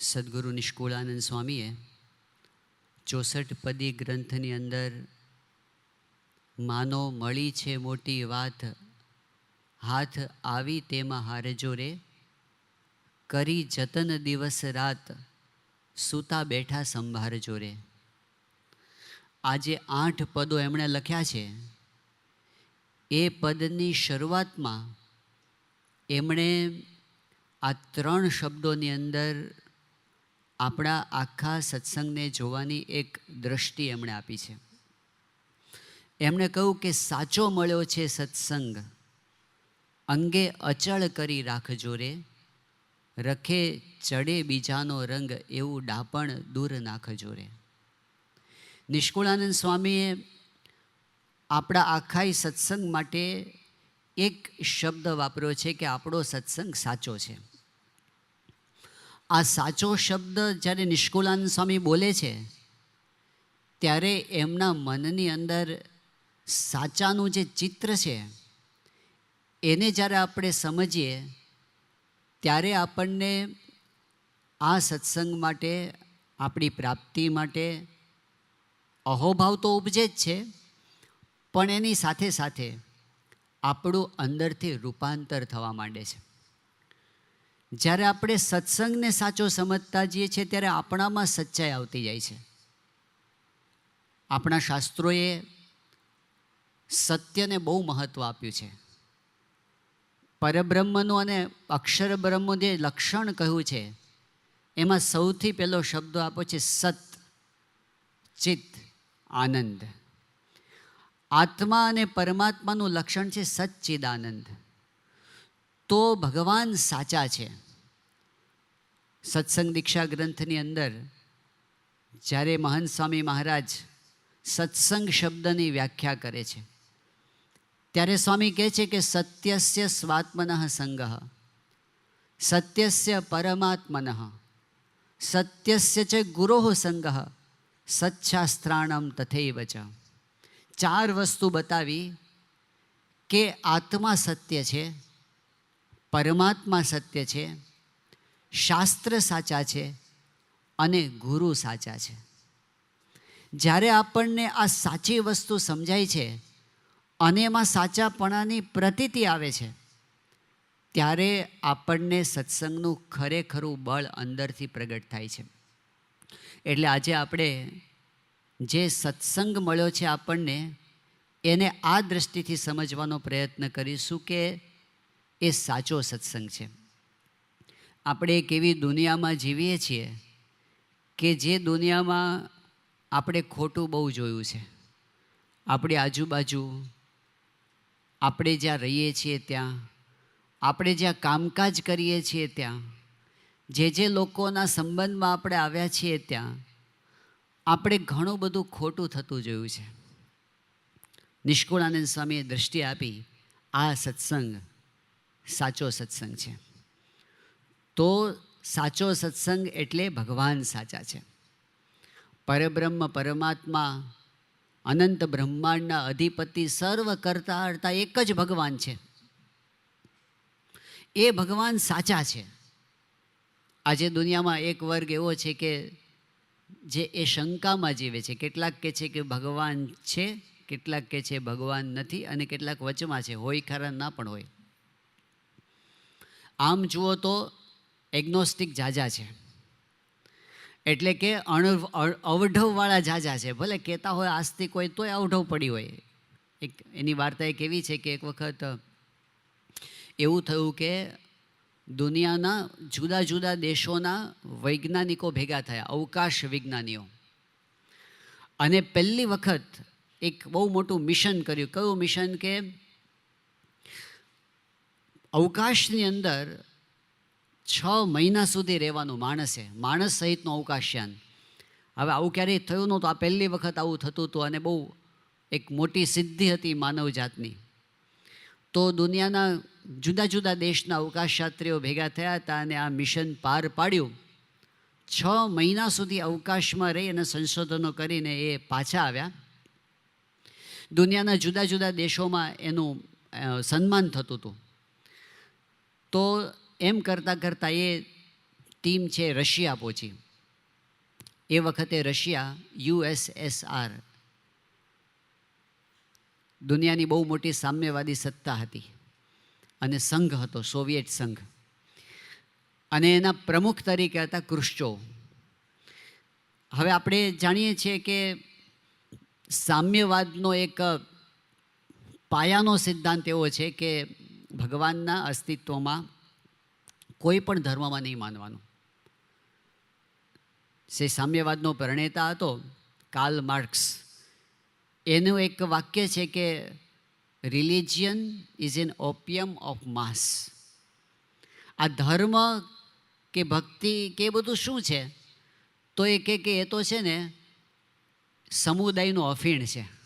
સદગુરુ નિષ્કુળાનંદ સ્વામીએ ચોસઠ પદી ગ્રંથની અંદર માનો મળી છે મોટી વાત, હાથ આવી તેમાં હારજો રે. કરી જતન દિવસ રાત, સૂતા બેઠા સંભાળજો રે. આજે આઠ પદો એમણે લખ્યા છે. એ પદની શરૂઆતમાં એમણે આ ત્રણ શબ્દોની અંદર આપણા આખા સત્સંગને જોવાની એક દ્રષ્ટિ એમણે આપી છે. એમણે કહ્યું કે સાચો મળ્યો છે સત્સંગ અંગે અચળ કરી રાખજો રે, રખે ચડે બીજાનો રંગ એવું ડાપણ દૂર નાખજો રે. નિષ્કુળાનંદ સ્વામીએ આપણા આખાઈ સત્સંગ માટે એક શબ્દ વાપર્યો છે કે આપણો સત્સંગ સાચો છે. આ સાચો શબ્દ જ્યારે નિષ્કુલાન સ્વામી બોલે છે, ત્યારે એમના મનની અંદર સાચાનું જે ચિત્ર છે, એને જ્યારે આપણે સમજીએ, ત્યારે આપણને આ સત્સંગ માટે, આપણી પ્રાપ્તિ માટે અહોભાવ તો ઉપજે જ છે, પણ એની સાથે સાથે આપણું અંદરથી રૂપાંતર થવા માંડે છે. જ્યારે આપણે સત્સંગને સાચો સમજતા જઈએ છીએ, ત્યારે આપણામાં સચ્ચાઈ આવતી જાય છે. આપણા શાસ્ત્રોએ સત્યને બહુ મહત્ત્વ આપ્યું છે. પરબ્રહ્મનું અને અક્ષર બ્રહ્મનું જે લક્ષણ કહ્યું છે, એમાં સૌથી પહેલો શબ્દ આપો છે સત, ચિત્ત, આનંદ. આત્મા અને પરમાત્માનું લક્ષણ છે સચ્ચિદાનંદ. તો ભગવાન સાચા છે. સત્સંગ દીક્ષા ગ્રંથની અંદર જ્યારે મહંત સ્વામી મહારાજ સત્સંગ શબ્દની વ્યાખ્યા કરે છે, ત્યારે સ્વામી કહે છે કે સત્યસ્ય સ્વાત્મન સંગ, સત્યસ્ય પરમાત્મન, સત્યસ્ય છે ગુરોહ સંગ, સચ્છાસ્ત્રાણમ તથૈવ ચ ચાર વસ્તુ બતાવી કે આત્મા સત્ય છે પરમાત્મા સત્ય છે, શાસ્ત્ર સાચા છે અને ગુરુ સાચા છે. જ્યારે આપણને આ સાચી વસ્તુ સમજાય છે અને એમાં સાચાપણાની પ્રતીતિ આવે છે, ત્યારે આપણને સત્સંગનું ખરેખરું બળ અંદરથી પ્રગટ થાય છે. એટલે આજે આપણે જે સત્સંગ મળ્યો છે આપણને, એને આ દ્રષ્ટિથી સમજવાનો પ્રયત્ન કરીશું કે એ સાચો સત્સંગ છે. આપણે એક એવી દુનિયામાં જીવીએ છીએ કે જે દુનિયામાં આપણે ખોટું બહુ જોયું છે. આપણી આજુબાજુ, આપણે જ્યાં રહીએ છીએ ત્યાં, આપણે જ્યાં કામકાજ કરીએ છીએ ત્યાં, જે જે લોકોના સંબંધમાં આપણે આવ્યા છીએ ત્યાં, આપણે ઘણું બધું ખોટું થતું જોયું છે. નિષ્કુળાનંદ સ્વામીએ દૃષ્ટિ આપી આ સત્સંગ સાચો સત્સંગ છે. તો સાચો સત્સંગ એટલે ભગવાન સાચા છે. પરબ્રહ્મ પરમાત્મા, અનંત બ્રહ્માંડના અધિપતિ સર્વ કરતા હરતા એક જ ભગવાન છે. એ ભગવાન સાચા છે. આજે દુનિયામાં એક વર્ગ એવો છે કે જે એ શંકામાં જીવે છે. કેટલાક કહે છે કે ભગવાન છે, કેટલાક કહે છે ભગવાન નથી અને કેટલાક વચમાં છે. હોય ખરા ના પણ હોય. આમ જુઓ તો એગ્નોસ્ટિક જાજા છે. એટલે કે અણ અવઢવવાળા જાજા છે. ભલે કહેતા હોય આસ્તિક હોય તોય અવઢવ પડી હોય. એક, એની વાર્તા એક એવી છે કે એક વખત એવું થયું કે દુનિયાના જુદા જુદા દેશોના વૈજ્ઞાનિકો ભેગા થયા, અવકાશ વિજ્ઞાનીઓ. અને પહેલી વખત એક બહુ મોટું મિશન કર્યું. કયું મિશન કે અવકાશની અંદર છ મહિના સુધી રહેવાનું માણસે માણસ સહિતનું અવકાશયાન. હવે આવું ક્યારેય થયું નહોતું. આ પહેલી વખત આવું થતું હતું અને બહુ એક મોટી સિદ્ધિ હતી માનવ જાતની. તો દુનિયાના જુદા જુદા દેશના અવકાશયાત્રીઓ ભેગા થયા હતા અને આ મિશન પાર પાડ્યું. છ મહિના સુધી અવકાશમાં રહી અને સંશોધનો કરીને એ પાછા આવ્યા. દુનિયાના જુદા જુદા દેશોમાં એનું સન્માન થતું હતું. તો એમ કરતાં કરતાં એ ટીમ છે રશિયા પહોંચી. એ વખતે રશિયા, યુએસએસઆર, દુનિયાની બહુ મોટી સામ્યવાદી સત્તા હતી અને સંઘ હતો સોવિયેટ સંઘ. અને એના પ્રમુખ તરીકે હતા ક્રુશ્ચો હવે આપણે જાણીએ છીએ કે સામ્યવાદનો એક પાયાનો સિદ્ધાંત એવો છે કે ભગવાનના અસ્તિત્વમાં કોઈ પણ ધર્મમાં નહીં માનવાનું. જે સામ્યવાદનો પ્રણેતા હતો કાર્લ માર્ક્સ. એનું એક વાક્ય છે કે religion is an opium of mass આ ધર્મ કે ભક્તિ કે એ બધું શું છે? તો એ કે એ તો છે ને, સમુદાયનું અફીણ છે.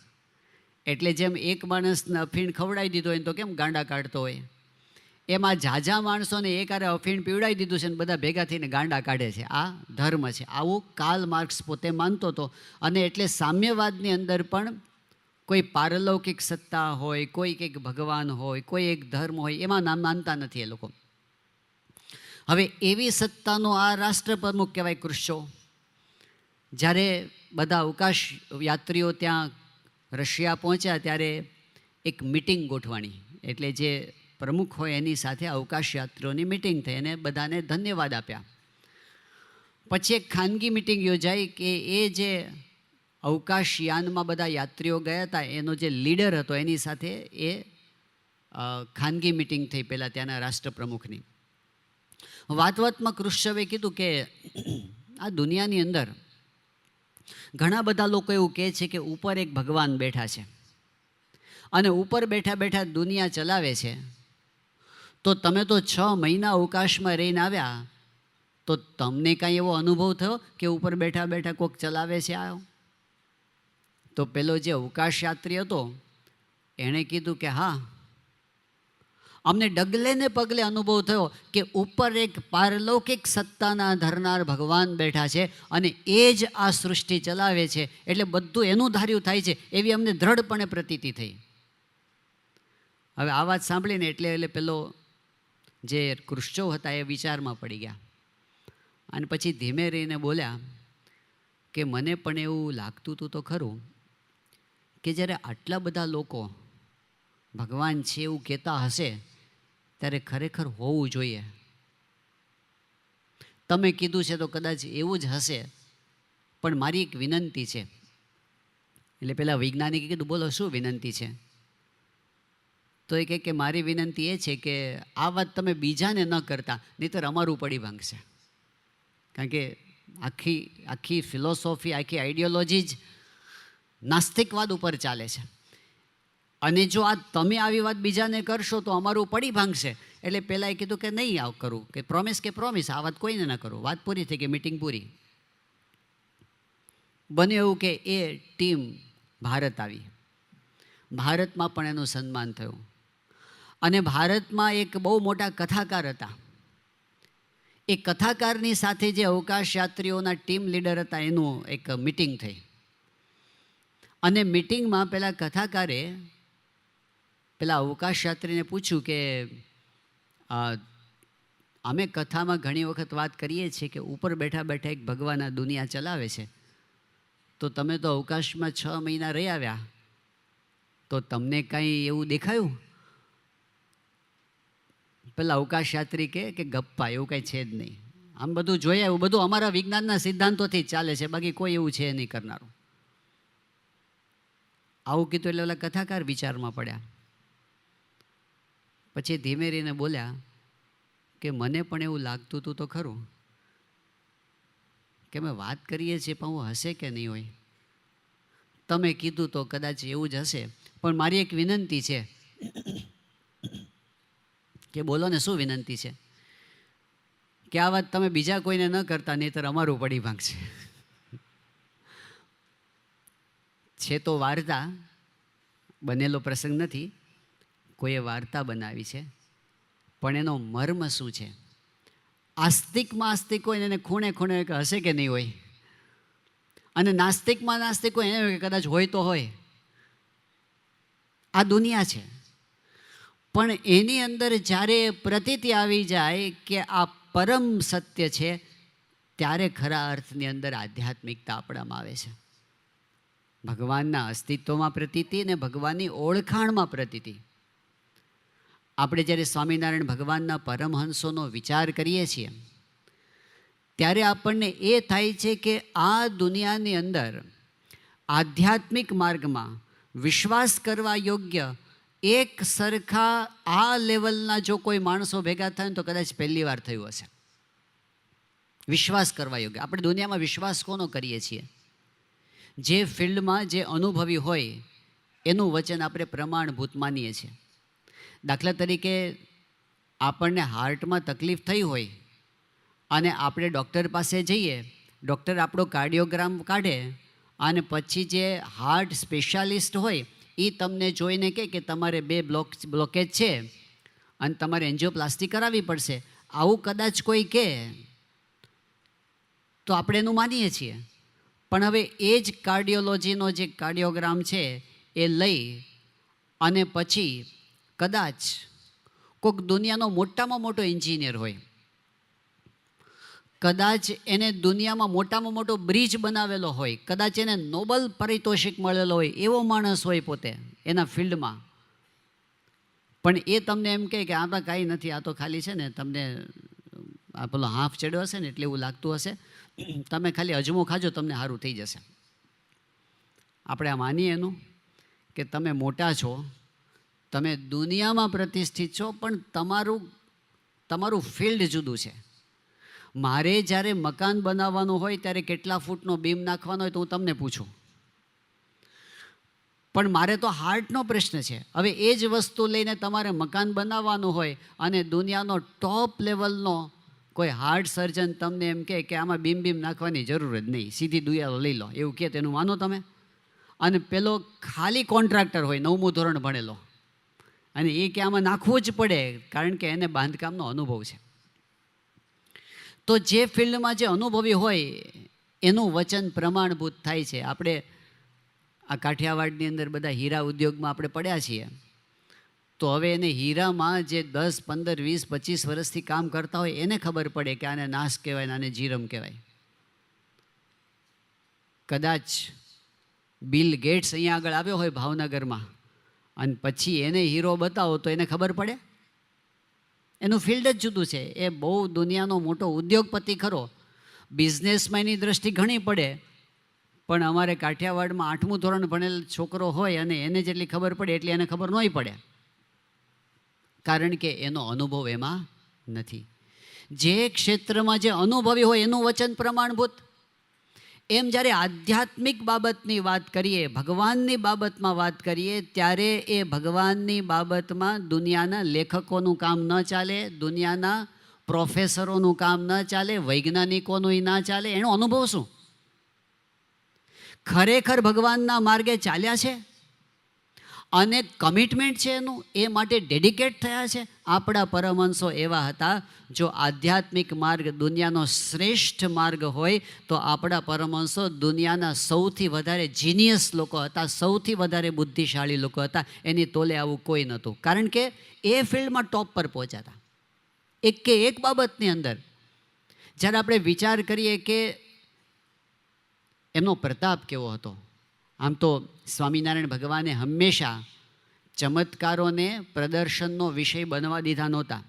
એટલે જેમ એક માણસને અફીણ ખવડાવી દીધો હોય તો કેમ ગાંડા કાઢતો હોય? એમાં ઝાઝા માણસોને એકારે અફીણ પીવડાવી દીધું છે ને બધા ભેગા થઈને ગાંડા કાઢે છે. આ ધર્મ છે. આવું કાલ માર્ક્સ પોતે માનતો હતો. અને એટલે સામ્યવાદની અંદર પણ કોઈ પારલૌકિક સત્તા હોય, કોઈ કંઈક ભગવાન હોય, કોઈ એક ધર્મ હોય, એમાં નામ માનતા નથી એ લોકો. હવે એવી સત્તાનો આ રાષ્ટ્ર પ્રમુખ કહેવાય કૃષ્યો જ્યારે બધા અવકાશ યાત્રીઓ ત્યાં રશિયા પહોંચ્યા ત્યારે એક મિટિંગ ગોઠવાણી. એટલે જે પ્રમુખ હોય એની સાથે અવકાશ યાત્રીઓની મિટિંગ થઈ અને બધાને ધન્યવાદ આપ્યા. પછી એક ખાનગી મિટિંગ યોજાઈ કે એ જે અવકાશયાનમાં બધા યાત્રીઓ ગયા હતા, એનો જે લીડર હતો, એની સાથે એ ખાનગી મિટિંગ થઈ પહેલાં ત્યાંના રાષ્ટ્રપ્રમુખની. વાત વાતમાં કૃષ્ણવે કીધું કે આ દુનિયાની અંદર ઘણા બધા લોકો એવું કહે છે કે ઉપર એક ભગવાન બેઠા છે. અને ઉપર બેઠા બેઠા દુનિયા ચલાવે છે. તો તમે તો છ મહિના અવકાશમાં રહીને આવ્યા, તો તમને કાંઈ એવો અનુભવ થયો કે ઉપર બેઠા બેઠા કોઈક ચલાવે છે આવ્યો તો પેલો જે અવકાશ યાત્રી હતો, એણે કીધું કે હા અમને ડગલે ને પગલે અનુભવ થયો કે ઉપર એક પારલૌકિક સત્તાના ધરનાર ભગવાન બેઠા છે અને એ જ આ સૃષ્ટિ ચલાવે છે. એટલે બધું એનું ધાર્યું થાય છે. એવી અમને દ્રઢપણે પ્રતીતિ થઈ. હવે આ વાત સાંભળીને એટલે એટલે પેલો જે કૃષ્ચો હતા એ વિચારમાં પડી ગયા. અને પછી ધીમે રહીને બોલ્યા કે મને પણ એવું લાગતું હતું તો ખરું કે જ્યારે આટલા બધા લોકો ભગવાન છે એવું કહેતા હશે ત્યારે ખરેખર હોવું જોઈએ. તમે કીધું છે તો કદાચ એવું જ હશે, પણ મારી એક વિનંતી છે. એટલે પેલા વૈજ્ઞાનિકે કીધું, બોલો શું વિનંતી છે? તો એ કે મારી વિનંતી એ છે કે આ વાત તમે બીજાને ન કરતા, નહીંતર અમારું પડી ભાંગશે. કારણ કે આખી આખી ફિલોસોફી આખી આઈડિયોલોજી જ નાસ્તિકવાદ ઉપર ચાલે છે. અને જો આ તમે આવી વાત બીજાને કરશો તો અમારું પડી ભાંગશે. એટલે પહેલાં એ કીધું કે નહીં આવ કરું. કે પ્રોમિસ કે પ્રોમિસ આ વાત કોઈને ન કરું. વાત પૂરી થઈ ગઈ મિટિંગ પૂરી. બને એવું કે એ ટીમ ભારત આવી. ભારતમાં પણ એનું સન્માન થયું. અને ભારતમાં એક બહુ મોટા કથાકાર હતા. એ કથાકારની સાથે જે અવકાશ યાત્રીઓના ટીમ લીડર હતા, એનું એક મિટિંગ થઈ. અને મિટિંગમાં પેલા કથાકારે પેલા અવકાશ યાત્રીને પૂછ્યું કે અમે કથામાં ઘણી વખત વાત કરીએ છીએ કે ઉપર બેઠા બેઠા એક ભગવાન આ દુનિયા ચલાવે છે. તો તમે તો અવકાશમાં છ મહિના રહી આવ્યા. તો તમને કાંઈ એવું દેખાયું? પેલા અવકાશ યાત્રી કે કે, ગપ્પા, એવું કાંઈ છે જ નહીં. આમ બધું જોઈએ એવું બધું અમારા વિજ્ઞાનના સિદ્ધાંતોથી ચાલે છે. બાકી કોઈ એવું છે નહીં કરનારું. આવું કીધું એટલે ઓલા કથાકાર વિચારમાં પડ્યા. પછી ધીમે રહીને બોલ્યા કે મને પણ એવું લાગતું હતું તો ખરું. કે અમે વાત કરીએ છીએ પણ હું હશે કે નહીં હોય. તમે કીધું તો કદાચ એવું જ હશે. પણ મારી એક વિનંતી છે. કે બોલો ને શું વિનંતી છે? કે આ વાત તમે બીજા કોઈને ન કરતા, નહીતર અમારું પડી ભાંગશે છે તો વાર્તા, બનેલો પ્રસંગ નથી. કોઈએ વાર્તા બનાવી છે, પણ એનો મર્મ શું છે? આસ્તિકમાં આસ્તિક હોય એને ખૂણે ખૂણે હશે કે નહીં હોય? અને નાસ્તિકમાં નાસ્તિક હોય એને કદાચ હોય તો હોય. આ દુનિયા છે. પણ એની અંદર જ્યારે પ્રતીતિ આવી જાય કે આ પરમ સત્ય છે, ત્યારે ખરા અર્થની અંદર આધ્યાત્મિકતા આપણામાં આવે છે. ભગવાનના અસ્તિત્વમાં પ્રતીતિ અને ભગવાનની ઓળખાણમાં પ્રતીતિ. આપણે જ્યારે સ્વામિનારાયણ ભગવાનના પરમહંસોનો વિચાર કરીએ છીએ, ત્યારે આપણને એ થાય છે કે આ દુનિયાની અંદર આધ્યાત્મિક માર્ગમાં વિશ્વાસ કરવા યોગ્ય એક સરખા આ લેવલના જો કોઈ માણસો ભેગા થાય તો કદાચ પહેલી વાર થયું હશે. વિશ્વાસ કરવા યોગ્ય. આપણે દુનિયામાં વિશ્વાસ કોનો કરીએ છીએ? જે ફિલ્ડમાં જે અનુભવી હોય, એનું વચન આપણે પ્રમાણભૂત માનીએ છીએ. દાખલા તરીકે આપણને હાર્ટમાં તકલીફ થઈ હોય અને આપણે ડૉક્ટર પાસે જઈએ, ડૉક્ટર આપણો કાર્ડિયોગ્રામ કાઢે અને પછી જે હાર્ટ સ્પેશિયાલિસ્ટ હોય એ તમને જોઈને કહે કે તમારે બે બ્લોક, બ્લોકેજ છે અને તમારે એન્જિયોપ્લાસ્ટી કરાવવી પડશે. આવું કદાચ કોઈ કહે, તો આપણે એનું માનીએ છીએ. પણ હવે એ જ કાર્ડિયોલોજીનો જે કાર્ડિયોગ્રામ છે, એ લઈ અને પછી કદાચ કોઈક દુનિયાનો મોટામાં મોટો એન્જિનિયર હોય. કદાચ એને દુનિયામાં મોટામાં મોટો બ્રિજ બનાવેલો હોય, કદાચ એને નોબલ પારિતોષિક મળેલો હોય, એવો માણસ હોય પોતે એના ફિલ્ડમાં. પણ એ તમને એમ કહે કે આ તો કાંઈ નથી, આ તો ખાલી છે ને, તમને આ પેલો હાફ ચડ્યો હશે ને એટલે એવું લાગતું હશે. તમે ખાલી અજમો ખાજો, તમને સારું થઈ જશે. આપણે આ માનીએ એનું કે તમે મોટા છો તમે દુનિયામાં પ્રતિષ્ઠિત છો, પણ તમારું તમારું ફિલ્ડ જુદું છે. મારે જ્યારે મકાન બનાવવાનું હોય, ત્યારે કેટલા ફૂટનો બીમ નાખવાનો હોય તો હું તમને પૂછું. પણ મારે તો હાર્ટનો પ્રશ્ન છે. હવે એ જ વસ્તુ લઈને તમારે મકાન બનાવવાનું હોય અને દુનિયાનો ટોપ લેવલનો કોઈ હાર્ટ સર્જન તમને એમ કહે કે આમાં બીમ બીમ નાખવાની જરૂર જ નહીં, સીધી દુયાલો લઈ લો, એવું કહે તેનું માનો તમે? અને પેલો ખાલી કોન્ટ્રાક્ટર હોય, નવમું ધોરણ ભણેલો. અને એ કે આમાં નાખવું જ પડે, કારણ કે એને બાંધકામનો અનુભવ છે. તો જે ફિલ્ડમાં જે અનુભવી હોય, એનું વચન પ્રમાણભૂત થાય છે. આપણે આ કાઠિયાવાડની અંદર બધા હીરા ઉદ્યોગમાં આપણે પડ્યા છીએ. તો હવે એને હીરામાં જે દસ, પંદર, વીસ, પચીસ વર્ષથી કામ કરતા હોય, એને ખબર પડે કે આને નાશ કહેવાય ને આને જીરમ કહેવાય. કદાચ બિલ ગેટ્સ અહીંયા આગળ આવ્યો હોય ભાવનગરમાં અને પછી એને હીરો બતાવો તો એને ખબર પડે? એનું ફિલ્ડ જ જુદું છે. એ બહુ દુનિયાનો મોટો ઉદ્યોગપતિ ખરો. બિઝનેસમેનની દ્રષ્ટિ ઘણી પડે. પણ અમારે કાઠિયાવાડમાં આઠમું ધોરણ ભણેલ છોકરો હોય અને એને જેટલી ખબર પડે એટલી એને ખબર નહીં પડે. કારણ કે એનો અનુભવ એમાં નથી. જે ક્ષેત્રમાં જે અનુભવી હોય એનું વચન પ્રમાણભૂત. એમ જ્યારે આધ્યાત્મિક બાબતની વાત કરીએ, ભગવાનની બાબતમાં વાત કરીએ, ત્યારે એ ભગવાનની બાબતમાં દુનિયાના લેખકોનું કામ ન ચાલે, દુનિયાના પ્રોફેસરોનું કામ ન ચાલે, વૈજ્ઞાનિકોનું ના ચાલે. એનો અનુભવ શું? ખરેખર ભગવાનના માર્ગે ચાલ્યા છે? અને કમિટમેન્ટ છે એનું, એ માટે ડેડિકેટ થયા છે. આપણા પરમહંસો એવા હતા, જો આધ્યાત્મિક માર્ગ દુનિયાનો શ્રેષ્ઠ માર્ગ હોય, તો આપણા પરમહંસો દુનિયાના સૌથી વધારે જીનિયસ લોકો હતા, સૌથી વધારે બુદ્ધિશાળી લોકો હતા. એની તોલે આવું કોઈ નહોતું. કારણ કે એ ફિલ્ડમાં ટોપ પર પહોંચ્યા હતા. એક કે એક બાબતની અંદર, જ્યારે આપણે વિચાર કરીએ કે એમનો પ્રતાપ કેવો હતો આમ તો સ્વામિનારાયણ ભગવાને હંમેશા ચમત્કારોને, પ્રદર્શનનો વિષય બનવા દીધા નહોતા.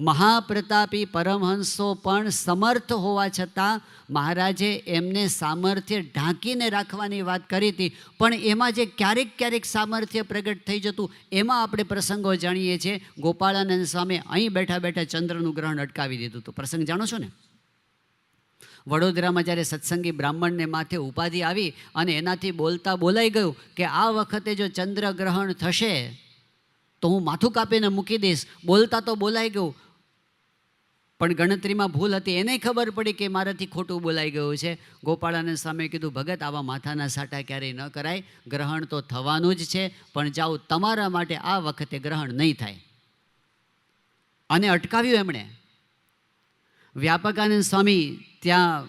મહાપ્રતાપી પરમહંસો પણ સમર્થ હોવા છતાં મહારાજે એમને સામર્થ્ય ઢાંકીને રાખવાની વાત કરી હતી. પણ એમાં જે ક્યારેક ક્યારેક સામર્થ્ય પ્રગટ થઈ જતું, એમાં આપણે પ્રસંગો જાણીએ છીએ. ગોપાળાનંદ સ્વામી અહીં બેઠા બેઠા ચંદ્રનું ગ્રહણ અટકાવી દીધું હતું. પ્રસંગ જાણો છો ને? વડોદરામાં જ્યારે સત્સંગી બ્રાહ્મણને માથે ઉપાધિ આવી અને એનાથી બોલતા બોલાઈ ગયું કે આ વખતે જો ચંદ્રગ્રહણ થશે, તો હું માથું કાપીને મૂકી દઈશ. બોલતા તો બોલાઈ ગયું, પણ ગણતરીમાં ભૂલ હતી. એને ખબર પડી કે મારાથી ખોટું બોલાઈ ગયું છે. ગોપાળાને સામે કીધું, ભગત, આવા માથાના સાટા ક્યારેય ન કરાય. ગ્રહણ તો થવાનું જ છે, પણ જાઓ, તમારા માટે આ વખતે ગ્રહણ નહીં થાય. અને અટકાવ્યું એમણે. વ્યાપકાનંદ સ્વામી ત્યાં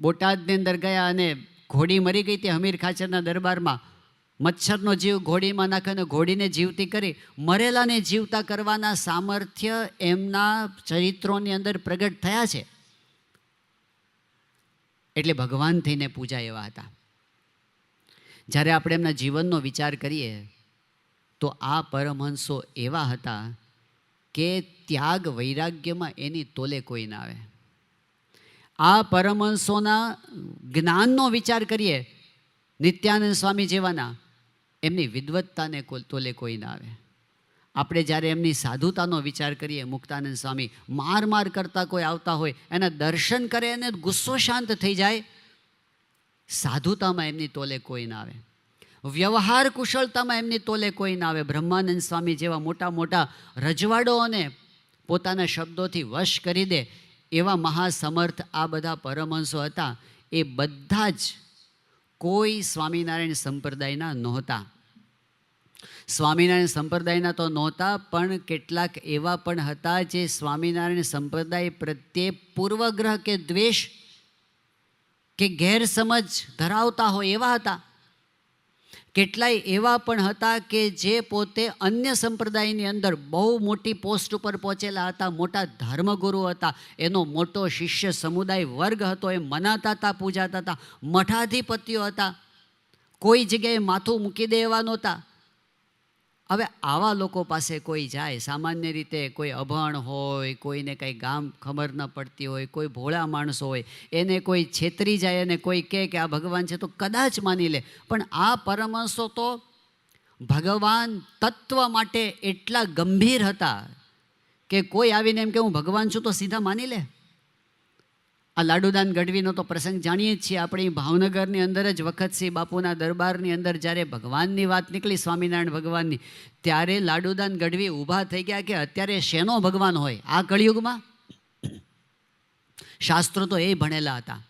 બોટાદની અંદર ગયા અને ઘોડી મરી ગઈ તે હમીર ખાચરના દરબારમાં. મચ્છરનો જીવ ઘોડીમાં નાખે અને ઘોડીને જીવતી કરી. મરેલાને જીવતા કરવાના સામર્થ્ય એમના ચરિત્રોની અંદર પ્રગટ થયા છે. એટલે ભગવાન થઈને પૂજા એવા હતા. જ્યારે આપણે એમના જીવનનો વિચાર કરીએ, તો આ પરમહંસો એવા હતા કે ત્યાગ વૈરાગ્યમાં એની તોલે કોઈ ના આવે. આ પરમહંસોના જ્ઞાનનો વિચાર કરીએ, નિત્યાનંદ સ્વામી જેવાના, એમની વિદવત્તાને તોલે કોઈ ના આવે. આપણે જ્યારે એમની સાધુતાનો વિચાર કરીએ, મુક્તાનંદ સ્વામી માર માર કરતા કોઈ આવતા હોય, એના દર્શન કરે અને ગુસ્સો શાંત થઈ જાય, સાધુતામાં એમની તોલે કોઈ ના આવે. વ્યવહાર કુશળતામાં એમની તોલે કોઈ ના આવે. બ્રહ્માનંદ સ્વામી જેવા મોટા મોટા રજવાડોને પોતાના શબ્દોથી વશ કરી દે એવા મહાસમર્થ આ બધા પરમહંસો હતા. એ બધા જ કોઈ સ્વામિનારાયણ સંપ્રદાયના નહોતા. સ્વામિનારાયણ સંપ્રદાયના તો નહોતા, પણ કેટલાક એવા પણ હતા જે સ્વામિનારાયણ સંપ્રદાય પ્રત્યે પૂર્વગ્રહ કે દ્વેષ કે ગેરસમજ ધરાવતા હોય એવા હતા. કેટલાય એવા પણ હતા કે જે પોતે અન્ય સંપ્રદાયની અંદર બહુ મોટી પોસ્ટ ઉપર પહોંચેલા હતા, મોટા ધર્મગુરુ હતા. એનો મોટો શિષ્ય સમુદાય વર્ગ હતો, એ મનાતા હતા, પૂજાતા હતા. મઠાધિપતિઓ હતા. કોઈ જગ્યાએ માથું મૂકી દે એવા નહોતા. હવે આવા લોકો પાસે કોઈ જાય, સામાન્ય રીતે કોઈ અભણ હોય, કોઈને કંઈ ગામ ખબર ન પડતી હોય, કોઈ ભોળા માણસો હોય, એને કોઈ છેતરી જાય અને કોઈ કહે કે આ ભગવાન છે તો કદાચ માની લે. પણ આ પરમહંસો તો ભગવાન તત્વ માટે એટલા ગંભીર હતા કે કોઈ આવીને એમ કે હું ભગવાન છું તો સીધા માની લે. આ લાડુદાન ગઢવીનો તો પ્રસંગ જાણીએ જ છીએ. આપણે ભાવનગરની અંદર જ વખતસિંહ બાપુના દરબારની અંદર જ્યારે ભગવાનની વાત નીકળી, સ્વામિનારાયણ ભગવાનની, ત્યારે લાડુદાન ગઢવી ઊભા થઈ ગયા કે અત્યારે શેનો ભગવાન હોય? આ કળિયુગમાં? શાસ્ત્રો તો એ ભણેલા હતા.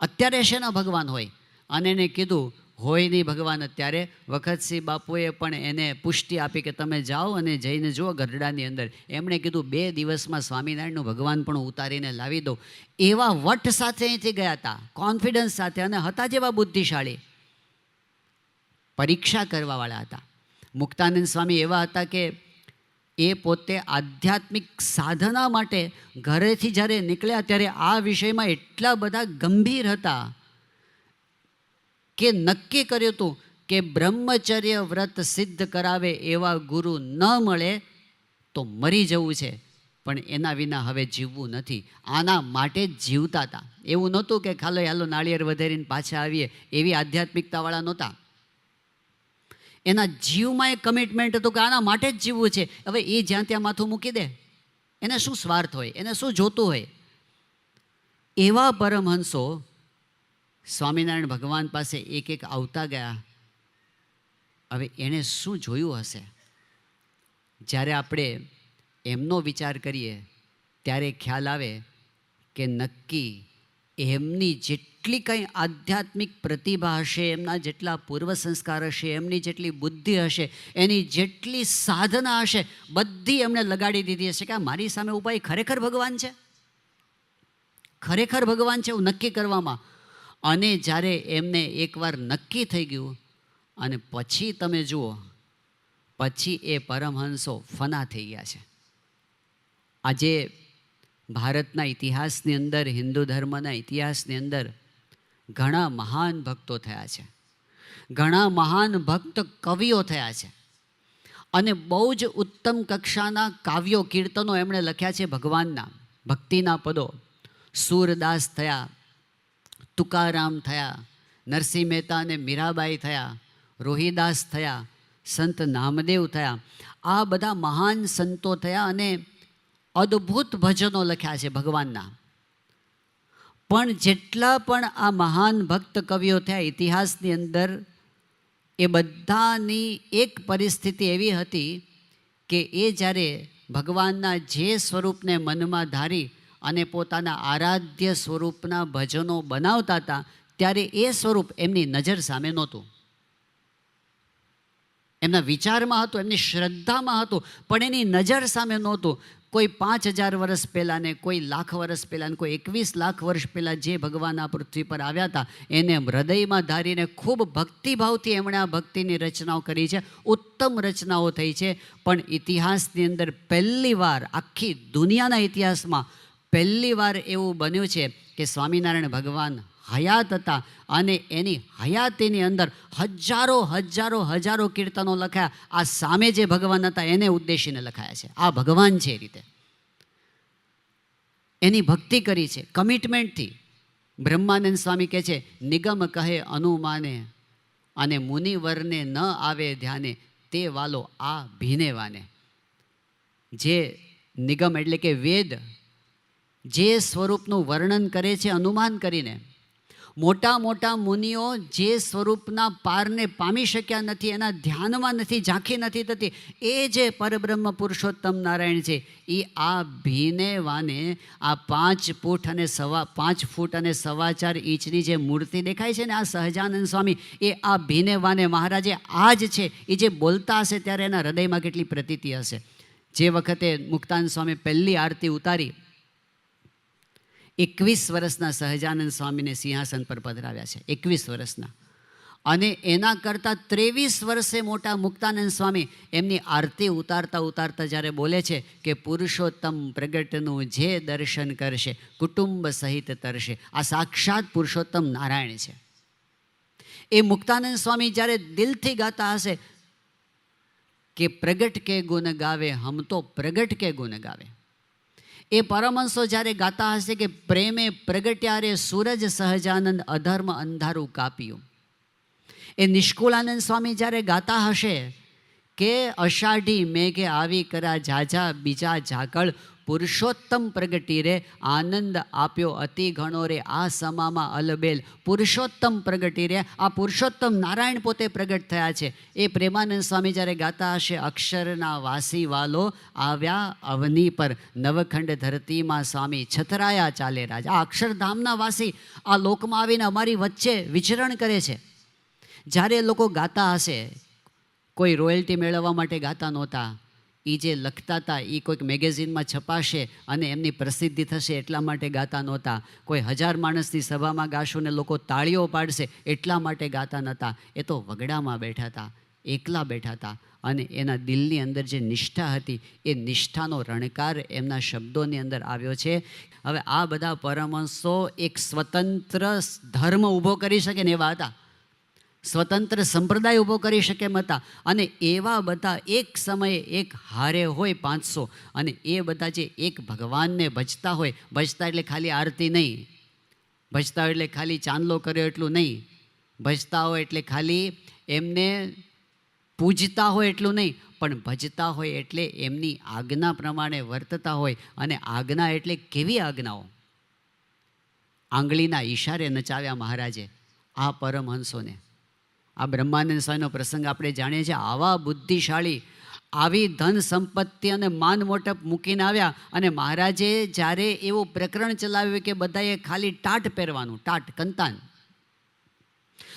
અત્યારે શેના ભગવાન હોય? અને એને કીધું હોય નહીં ભગવાન અત્યારે વખતસિંહ બાપુએ પણ એને પુષ્ટિ આપી કે તમે જાઓ અને જઈને જુઓ ગરડાની અંદર. એમણે કીધું, બે દિવસમાં સ્વામિનારાયણનું ભગવાન પણ ઉતારીને લાવી દો એવા વટ સાથે અહીંથી ગયા હતા, કોન્ફિડન્સ સાથે અને હતા જેવા બુદ્ધિશાળી. પરીક્ષા કરવાવાળા હતા. મુક્તાનંદ સ્વામી એવા હતા કે એ પોતે આધ્યાત્મિક સાધના માટે ઘરેથી જ્યારે નીકળ્યા ત્યારે આ વિષયમાં એટલા બધા ગંભીર હતા. કે નક્કી કર્યું હતું કે બ્રહ્મચર્ય વ્રત સિદ્ધ કરાવે એવા ગુરુ ન મળે તો મરી જવું છે. પણ એના વિના હવે જીવવું નથી. આના માટે જીવતા હતા. એવું નહોતું કે ખાલો હાલો નાળિયેર વધારીને પાછા આવીએ. એવી આધ્યાત્મિકતાવાળા નહોતા. એના જીવમાં એ કમિટમેન્ટ હતું કે આના માટે જ જીવવું છે. હવે એ જ્યાં ત્યાં માથું મૂકી દે. એને શું સ્વાર્થ હોય? એને શું જોતું હોય? એવા પરમહંસો સ્વામિનારાયણ ભગવાન પાસે એક એક આવતા ગયા. હવે એણે શું જોયું હશે? જ્યારે આપણે એમનો વિચાર કરીએ, ત્યારે ખ્યાલ આવે કે નક્કી એમની જેટલી કંઈ આધ્યાત્મિક પ્રતિભા હશે, એમના જેટલા પૂર્વ સંસ્કાર હશે, એમની જેટલી બુદ્ધિ હશે, એની જેટલી સાધના હશે, બધી એમણે લગાડી દીધી હશે કે આ મારી સામે ઉપાય ખરેખર ભગવાન છે? ખરેખર ભગવાન છે એવું નક્કી કરવામાં અને જ્યારે એમને એકવાર નક્કી થઈ ગયું અને પછી તમે જુઓ, પછી એ પરમહંસો ફના થઈ ગયા છે. આજે ભારતના ઇતિહાસની અંદર, હિન્દુ ધર્મના ઇતિહાસની અંદર ઘણા મહાન ભક્તો થયા છે. ઘણા મહાન ભક્ત કવિઓ થયા છે. અને બહુ જ ઉત્તમ કક્ષાના કાવ્યો, કીર્તનો એમણે લખ્યા છે ભગવાનના, ભક્તિના પદો. સૂરદાસ થયા તુકારામ થયા, નરસિંહ મહેતા અને મીરાબાઈ થયા, રોહિદાસ થયા, સંત નામદેવ થયા. આ બધા મહાન સંતો થયા અને અદ્ભુત ભજનો લખ્યા છે ભગવાનના. પણ જેટલા પણ આ મહાન ભક્ત કવિઓ થયા, ઇતિહાસની અંદર એ બધાની એક પરિસ્થિતિ એવી હતી કે એ જ્યારે ભગવાનના જે સ્વરૂપને મનમાં ધારી અને પોતાના આરાધ્ય સ્વરૂપના ભજનો બનાવતા હતા, ત્યારે એ સ્વરૂપ એમની નજર સામે નહોતું. એમના વિચારમાં હતું, એમની શ્રદ્ધામાં હતું, પણ એની નજર સામે નહોતું. કોઈ પાંચ હજાર વર્ષ પહેલાં ને કોઈ લાખ વર્ષ પહેલાં કોઈ એકવીસ લાખ વર્ષ પહેલાં જે ભગવાન આ પૃથ્વી પર આવ્યા હતા, એને હૃદયમાં ધારીને ખૂબ ભક્તિભાવથી એમણે આ ભક્તિની રચનાઓ કરી છે. ઉત્તમ રચનાઓ થઈ છે. પણ ઇતિહાસની અંદર પહેલી વાર આખી દુનિયાના ઇતિહાસમાં પહેલી વાર એવું બન્યું છે કે સ્વામિનારાયણ ભગવાન હયાત હતા અને એની હયાતીની અંદર હજારો હજારો હજારો કીર્તનો લખાયા. આ સામે જે ભગવાન હતા એને ઉદ્દેશીને લખાયા છે. આ ભગવાન છે એ રીતે. એની ભક્તિ કરી છે. કમિટમેન્ટથી બ્રહ્માનંદ સ્વામી કહે છે, નિગમ કહે અનુમાને અને મુનિવરને ન આવે ધ્યાને તે વાલો આ ભીને વાને જે નિગમ એટલે કે વેદ જે સ્વરૂપનું વર્ણન કરે છે, અનુમાન કરીને, મોટા મોટા મુનિઓ જે સ્વરૂપના પારને પામી શક્યા નથી, એના ધ્યાનમાં નથી, ઝાંખી નથી થતી, એ જે પરબ્રહ્મ પુરુષોત્તમ નારાયણ છે, એ આ ભીને વાને આ પાંચ ફૂટ અને સવા, પાંચ ફૂટ અને સવા ચાર ઇંચની જે મૂર્તિ દેખાય છે ને આ સહજાનંદ સ્વામી, એ આ ભીને વાને મહારાજે આ જ છે, એ જે બોલતા હશે ત્યારે એના હૃદયમાં કેટલી પ્રતીતિ હશે. જે વખતે મુક્તાન સ્વામી પહેલી આરતી ઉતારી એકવીસ વર્ષના સહજાનંદ સ્વામીને સિંહાસન પર પધરાવ્યા છે. એકવીસ વર્ષના. અને એના કરતાં ત્રેવીસ વર્ષે મોટા મુક્તાનંદ સ્વામી એમની આરતી ઉતારતા ઉતારતા જ્યારે બોલે છે કે પુરુષોત્તમ પ્રગટનું જે દર્શન કરશે, કુટુંબ સહિત તરશે. આ સાક્ષાત પુરુષોત્તમ નારાયણ છે. એ મુક્તાનંદ સ્વામી જ્યારે દિલથી ગાતા હશે કે પ્રગટ કે ગુણ ગાવે, હમ તો પ્રગટ કે ગુણ ગાવે. એ પરમહંસો જ્યારે ગાતા હશે કે પ્રેમે પ્રગટ્યા રે સૂરજ સહજાનંદ અધર્મ અંધારું કાપ્યું. એ નિષ્કુલાનંદ સ્વામી જ્યારે ગાતા હશે કે અષાઢી મેઘે આવી કરા ઝાઝા બીજા ઝાકળ પુરુષોત્તમ પ્રગટી રે આનંદ આપ્યો અતિ ઘણો રે. આ સમામાં અલબેલ પુરુષોત્તમ પ્રગટી રે આ પુરુષોત્તમ નારાયણ પોતે પ્રગટ થયા છે. એ પ્રેમાનંદ સ્વામી જ્યારે ગાતા હશે, અક્ષરના વાસી વાલો આવ્યા અવની પર. નવખંડ ધરતીમાં સ્વામી છતરાયા, ચાલે રાજા. આ અક્ષરધામના વાસી આ લોકમાં આવીને અમારી વચ્ચે વિચરણ કરે છે. જ્યારે લોકો ગાતા હશે, કોઈ રોયલ્ટી મેળવવા માટે ગાતા નહોતા. એ જે લખતા હતા એ કોઈક મેગેઝિનમાં છપાશે અને એમની પ્રસિદ્ધિ થશે એટલા માટે ગાતા નહોતા. કોઈ હજાર માણસની સભામાં ગાશો ને લોકો તાળીઓ પાડશે એટલા માટે ગાતા નહોતા એ તો વગડામાં બેઠા હતા એકલા બેઠા હતા અને એના દિલની અંદર જે નિષ્ઠા હતી, એ નિષ્ઠાનો રણકાર એમના શબ્દોની અંદર આવ્યો છે. હવે આ બધા પરમહંસો એક સ્વતંત્ર ધર્મ ઊભો કરી શકે ને એવા હતા. સ્વતંત્ર સંપ્રદાય ઊભો કરી શકે એમ હતા. અને એવા બધા એક સમયે એક હારે હોય પાંચસો અને એ બધા જે એક ભગવાનને ભજતા હોય, ભજતા એટલે ખાલી આરતી નહીં. ભજતા એટલે ખાલી ચાંદલો કર્યો એટલું નહીં. ભજતા હોય એટલે ખાલી એમને પૂજતા હોય એટલું નહીં. પણ ભજતા હોય એટલે એમની આજ્ઞા પ્રમાણે વર્તતા હોય અને આજ્ઞા એટલે કેવી આજ્ઞાઓ? આંગળીના ઈશારે નચાવ્યા મહારાજે આ પરમહંસોને. આ બ્રહ્માનંદ સ્વામીનો પ્રસંગ આપણે જાણીએ છીએ. આવા બુદ્ધિશાળી, આવી ધન સંપત્તિ અને માન મોટપ મૂકીને આવ્યા અને મહારાજે જ્યારે એવું પ્રકરણ ચલાવ્યું કે બધાએ ખાલી ટાટ પહેરવાનું, ટાટ, કંતાન.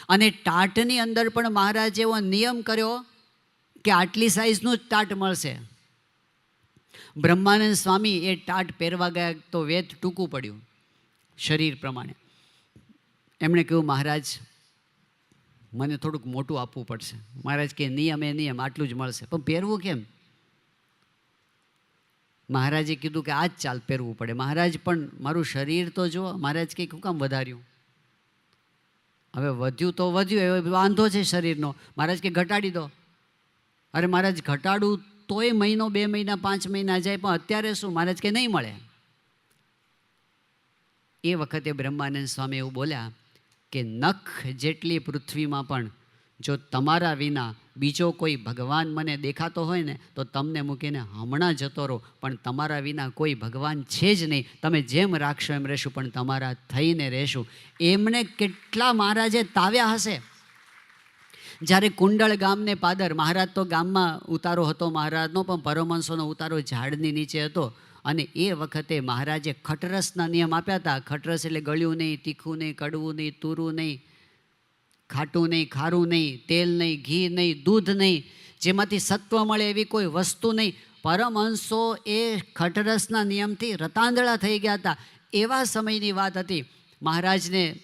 અને ટાટની અંદર પણ મહારાજે એવો નિયમ કર્યો કે આટલી સાઇઝનું જ ટાટ મળશે. બ્રહ્માનંદ સ્વામી એ ટાટ પહેરવા ગયા તો વેદ ટૂંકું પડ્યું, શરીર પ્રમાણે. એમણે કહ્યું, મહારાજ મને થોડુંક મોટું આપવું પડશે. મહારાજ કે, નિયમ એ નિયમ, આટલું જ મળશે. પણ પહેરવું કેમ? મહારાજે કીધું કે આ જ ચાલ પહેરવું પડે. મહારાજ, પણ મારું શરીર તો જો મહારાજ કે શું કામ વધાર્યું? હવે વધ્યું તો વધ્યું એવો વાંધો છે શરીરનો. મહારાજ કે, ઘટાડી દો. અરે, મહારાજ, ઘટાડું તોય મહિનો, બે મહિના, પાંચ મહિના જાય, પણ અત્યારે શું? મહારાજ કે, નહીં મળે. એ વખતે બ્રહ્માનંદ સ્વામી એવું બોલ્યા કે નખ જેટલી પૃથ્વીમાં પણ જો તમારા વિના બીજો કોઈ ભગવાન મને દેખાતો હોય ને, તો તમને મૂકીને હમણાં જતો રહો. પણ તમારા વિના કોઈ ભગવાન છે જ નહીં. તમે જેમ રાખશો એમ રહેશું, પણ તમારા થઈને રહેશું. એમણે કેટલા મહારાજે તાવ્યા હશે? જ્યારે કુંડળ ગામને પાદર, મહારાજ તો ગામમાં ઉતારો હતો, મહારાજનો પણ પરમહંસોનો ઉતારો ઝાડની નીચે હતો. અને એ વખતે મહારાજે ખટરસના નિયમ આપ્યા હતા. ખટરસ એટલે ગળ્યું નહીં, તીખું નહીં, કડવું નહીં, તુરું નહીં, ખાટું નહીં, ખારું નહીં, તેલ નહીં, ઘી નહીં, દૂધ નહીં, જેમાંથી સત્વ મળે એવી કોઈ વસ્તુ નહીં. પરમહંસો એ ખટરસના નિયમથી રતાંદળા થઈ ગયા હતા. એવા સમયની વાત હતી. મહારાજને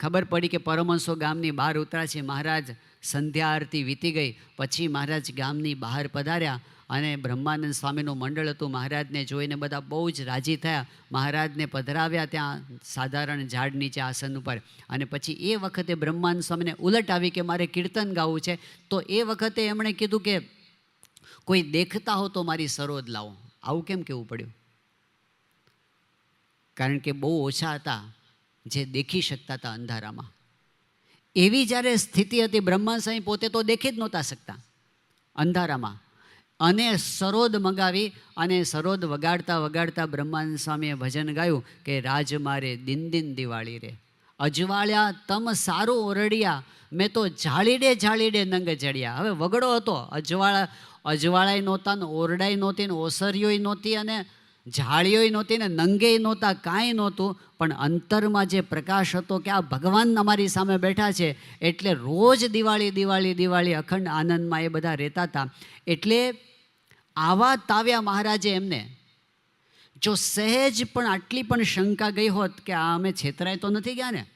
ખબર પડી કે પરમહંસો ગામની બહાર ઉતરા છે મહારાજ સંધ્યા આરતી વીતી ગઈ. પછી મહારાજ ગામની બહાર પધાર્યા અને બ્રહ્માનંદ સ્વામીનું મંડળ હતું. મહારાજને જોઈને બધા બહુ જ રાજી થયા. મહારાજને પધરાવ્યા ત્યાં સાધારણ ઝાડ નીચે આસન ઉપર. અને પછી એ વખતે બ્રહ્માનંદ સ્વામીને ઉલટ આવી કે મારે કીર્તન ગાવું છે. તો એ વખતે એમણે કીધું કે, કોઈ દેખતા હો તો મારી સરોદ લાવો. આવું કેમ કેવું પડ્યું? કારણ કે બહુ ઓછા હતા જે દેખી શકતા હતા અંધારામાં. એવી જ્યારે સ્થિતિ હતી બ્રહ્મા સાંઈ પોતે તો દેખી જ નહોતા શકતા. અંધારામાં. અને સરોદ મંગાવી અને સરોદ વગાડતા વગાડતા બ્રહ્માંડ સ્વામીએ ભજન ગાયું કે, રાજ મારે દિન દિન દિવાળી રે. અજવાળ્યા તમ સારું ઓરડિયા. મેં તો જાળીડે ઝાળીડે નંગ ચડ્યા. હવે વગડો હતો. અજવાળા, અજવાળાય નહોતા ને ઓરડાય નહોતી ને ઓસરીઓય નહોતી અને ઝાડીઓય નહોતી ને નંગેય નહોતા, કાંઈ નહોતું, પણ અંતરમાં જે પ્રકાશ હતો કે આ ભગવાન અમારી સામે બેઠા છે, એટલે રોજ દિવાળી દિવાળી દિવાળી અખંડ આનંદમાં એ બધા રહેતા હતા. એટલે આવા તાવ્યા મહારાજે એમને, જો સહેજ પણ આટલી પણ શંકા ગઈ હોત કે આ અમે છેતરાય તો નથી ગયા ને?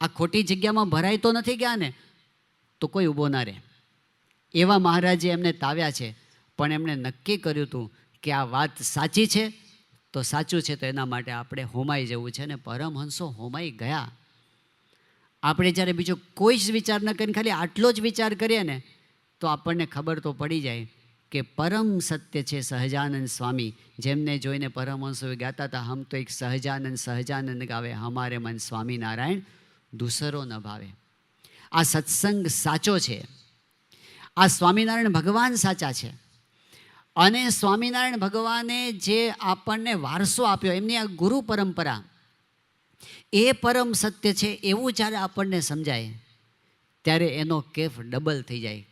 આ ખોટી જગ્યામાં ભરાય તો નથી ગયા ને? તો કોઈ ઊભો ના રહે. એવા મહારાજે એમને તાવ્યા છે, પણ એમણે નક્કી કર્યું હતું કે આ વાત સાચી છે? તો સાચું છે તો એના માટે આપણે હોમાઈ જવું છે ને પરમહંસો હોમાઈ ગયા. આપણે જ્યારે બીજો કોઈ જ વિચાર ન કરીને ખાલી આટલો જ વિચાર કરીએ ને, તો આપણને ખબર તો પડી જાય કે પરમ સત્ય છે સહજાનંદ સ્વામી. જેમને જોઈને પરમહંસો ગાતા હતા, હમ તો એક સહજાનંદ સહજાનંદ ગાવે, હમારે મન સ્વામિનારાયણ દૂસરો ન ભાવે. આ સત્સંગ સાચો છે. આ સ્વામિનારાયણ ભગવાન સાચા છે. અને સ્વામિનારાયણ ભગવાને જે આપણને વારસો આપ્યો, એમની આ ગુરુ પરંપરા, એ પરમ સત્ય છે એવું જ્યારે આપણને સમજાય, ત્યારે એનો કેફ ડબલ થઈ જાય.